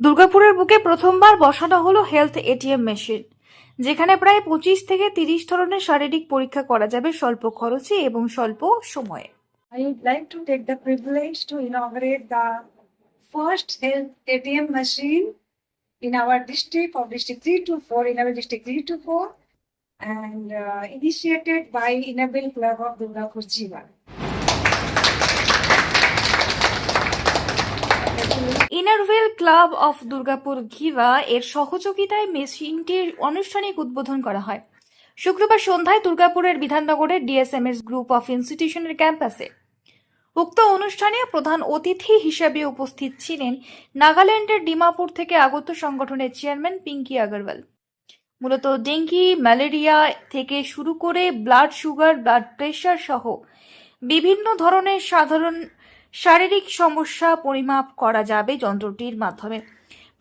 দুর্গাপুরের বুকে প্রথমবার বসানো হলো হেলথ এটিএম মেশিন যেখানে প্রায় পঁচিশ থেকে তিরিশ ধরনের শারীরিক পরীক্ষা করা যাবে স্বল্প খরচে এবং স্বল্প সময়ে I would like to take the privilege to inaugurate the first health ATM machine in our district of District 3 to 4, in our District 3 to 4, and uh, initiated by Enable Club of Durgapur Jiva. Inner wheel club of Durgapur ঘিভা এর সহযোগিতায় মেশিনটির আনুষ্ঠানিক উদ্বোধন করা হয়। শুক্রবার সন্ধ্যায় দুর্গাপুরের বিধাননগরের ডিএসএমএস গ্রুপ অফ ইনস্টিটিউশনের ক্যাম্পাসে। উক্ত অনুষ্ঠানে প্রধান অতিথি হিসেবে উপস্থিত ছিলেন নাগাল্যান্ডের ডিমাপুর থেকে আগত সংগঠনের চেয়ারম্যান পিঙ্কি আগরওয়াল। মূলত ডেঙ্গি, ম্যালেরিয়া থেকে শুরু করে ব্লাড সুগার, ব্লাড প্রেশার সহ বিভিন্ন ধরনের সাধারণ শারীরিক সমস্যা পরিমাপ করা যাবে যন্ত্রটির মাধ্যমে।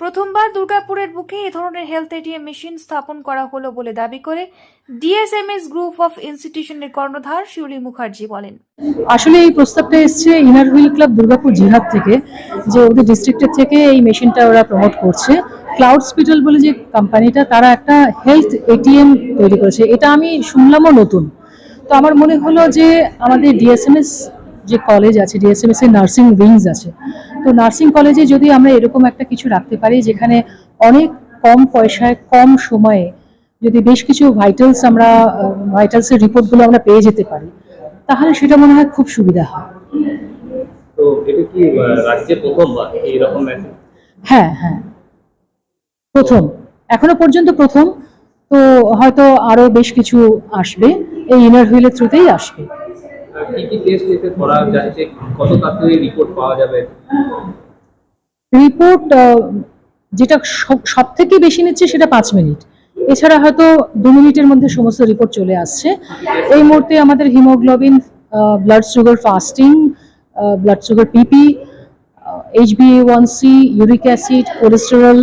প্রথমবার দুর্গাপুরের বুকে এ ধরনের হেলথ এটিএম মেশিন স্থাপন করা হলো বলে দাবি করে ডিএসএমএস গ্রুপ অফ ইনস্টিটিউশনের কর্ণধার শিউলি মুখার্জি বলেন। আসলে এই প্রস্তাবটা এসছে ইনার হুইল ক্লাব দুর্গাপুর জিহাদ থেকে, যে ওদের ডিস্ট্রিক্টের থেকে এই মেশিনটা ওরা প্রমোট করছে। ক্লাউড হসপিটাল বলে যে কোম্পানিটা তারা একটা হেলথ এটিএম তৈরি করেছে। এটা আমি শুনলামও নতুন। তো আমার মনে হলো যে আমাদের ডিএসএমএস যে কলেজ আছে ডিএসএমএস এর নার্সিং উইংস আছে। তো নার্সিং কলেজে যদি আমরা এরকম একটা কিছু রাখতে পারি যেখানে অনেক কম পয়সায় কম সময়ে যদি বেশ কিছু ভাইটালস আমরা ভাইটালস ভাইটালসের রিপোর্টগুলো আমরা পেয়ে যেতে পারি তাহলে সেটা মনে হয় খুব সুবিধা হয়। তো এটা কি রাজ্যে প্রথমবার এইরকম হ্যাঁ হ্যাঁ। প্রথম। এখনও পর্যন্ত প্রথম। তো হয়তো আরও বেশ কিছু আসবে এই ইনার হুইলের থ্রুতেই আসবে। কি কি টেস্ট এতে করা যাচ্ছে? কত তাড়াতাড়ি রিপোর্ট পাওয়া যাবে? রিপোর্ট যেটা সব থেকে বেশি নিচ্ছে সেটা পাঁচ মিনিট। এছাড়া হয়তো দু মিনিটের মধ্যে সমস্ত রিপোর্ট চলে আসছে। এই মুহূর্তে আমাদের haemoglobin blood sugar fasting blood sugar PP HB one C uric acid cholesterol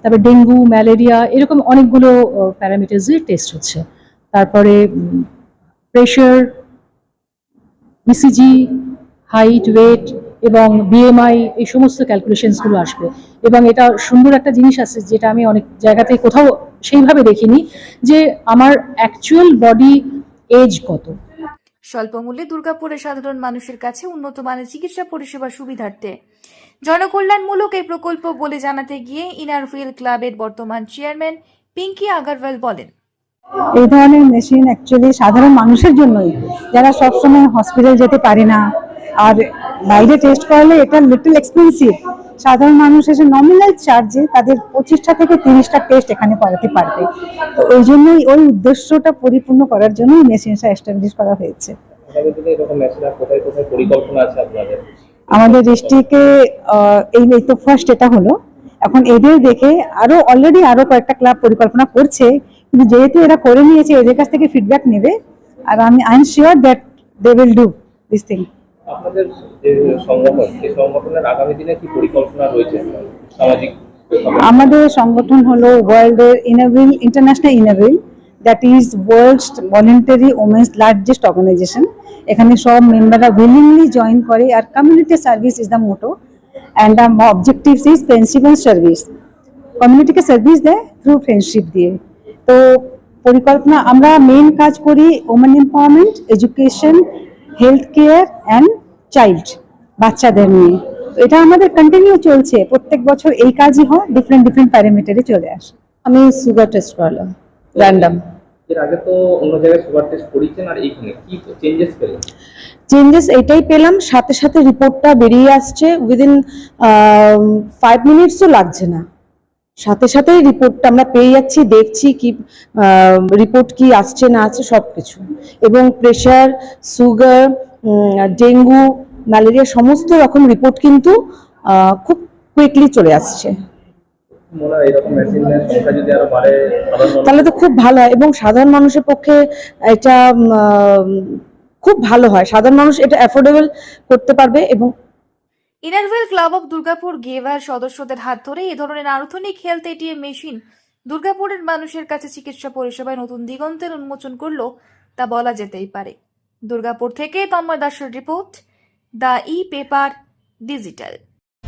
তারপরে ডেঙ্গু, ম্যালেরিয়া, এরকম অনেকগুলো প্যারামিটার্সের টেস্ট হচ্ছে। তারপরে প্রেশার ইসিজি হাইট ওয়েট এবং বিএমআই এই সমস্ত ক্যালকুলেশনসগুলো আসবে। এবং এটা সুন্দর একটা জিনিস আছে যেটা আমি অনেক জায়গাতে কোথাও সেইভাবে দেখিনি যে আমার অ্যাকচুয়াল বডি এজ কত। স্বল্প মূল্যে দুর্গাপুরের সাধারণ মানুষের কাছে উন্নত মানের চিকিৎসা পরিষেবা সুবিধার্থে। জনকল্যাণমূলক এই প্রকল্প বলে জানাতে গিয়ে ইনারফিল ক্লাবের বর্তমান চেয়ারম্যান পিঙ্কি আগারওয়াল বলেন এই ধরনের মেশিন অ্যাকচুয়ালি সাধারণ মানুষের জন্যই। যারা সবসময় হসপিটাল যেতে পারে না আর বাইরে টেস্ট করালে এটা লিটল এক্সপেন্সিভ সাধারণ মানুষ এসে নমিনাল চার্জে তাদের পঁচিশটা থেকে তিরিশটা টেস্ট এখানে করাতে পারবে। তো ওই জন্যই ওই উদ্দেশ্যটা পরিপূর্ণ করার জন্যই মেশিনটা এস্টাবলিশ করা হয়েছে। আমাদের ডিস্ট্রিক্টে এই এই তো ফার্স্ট এটা হলো। এখন এদের দেখে আরও অলরেডি আরও কয়েকটা ক্লাব পরিকল্পনা করছে। কিন্তু যেহেতু এরা করে নিয়েছে এদের কাছ থেকে ফিডব্যাক নেবে। আর আমি I am sure that they will do this thing আপনাদের যে সংগঠন সেই সংগঠনের আগামী দিনে কি পরিকল্পনা রয়েছে সামাজিক আমাদের সংগঠন হলো ওয়ার্ল্ডের inner wheel international inner wheel that is world voluntary women's largest organisation এখানে সব মেম্বাররা উইলিংলি জয়েন করে আর community service is the motto and the objectives is friendship and service কমিউনিটিকে service দেয় থ্রু ফ্রেন্ডশিপ দিয়ে। তো পরিকল্পনা আমরা মেন কাজ করি women empowerment education health care and child বাচ্চাদের নিয়ে। এটা আমাদের কন্টিনিউ চলছে। প্রত্যেক বছর এই কাজই হয় ডিফারেন্ট ডিফারেন্ট প্যারামিটারে চলে আসে। আমি সুগার টেস্ট করলাম র্যান্ডাম এর আগে তো অন্য জায়গায় সুগার টেস্ট করেছেন আর এইখানে কি চেঞ্জেস পেলেন? চেঞ্জেস এটাই পেলাম সাথে সাথে রিপোর্টটা বেরিয়ে আসছে উইদিন ফাইভ মিনিটসও লাগছে না। সাথে সাথেই রিপোর্টটা আমরা পেয়ে যাচ্ছি, দেখছি কি রিপোর্ট কি আসছে, না আছে সব কিছু এবং প্রেশার সুগার ডেঙ্গু ম্যালেরিয়া সমস্ত রকম রিপোর্ট কিন্তু খুব কুইকলি চলে আসছে। তাহলে তো খুব ভালো হয়। এবং সাধারণ মানুষের পক্ষে এটা খুব ভালো হয়। সাধারণ মানুষ এটা অ্যাফোর্ডেবল করতে পারবে এবং inner wheel club of Durgapur গেভার সদস্যদের হাত ধরে এ ধরনের আধুনিক হেলথ এটিএম মেশিন দুর্গাপুরের মানুষের কাছে চিকিৎসা পরিষেবায় নতুন দিগন্তের উন্মোচন করল তা বলা যেতেই পারে। দুর্গাপুর থেকে তন্ময় দাসের report, the E paper digital.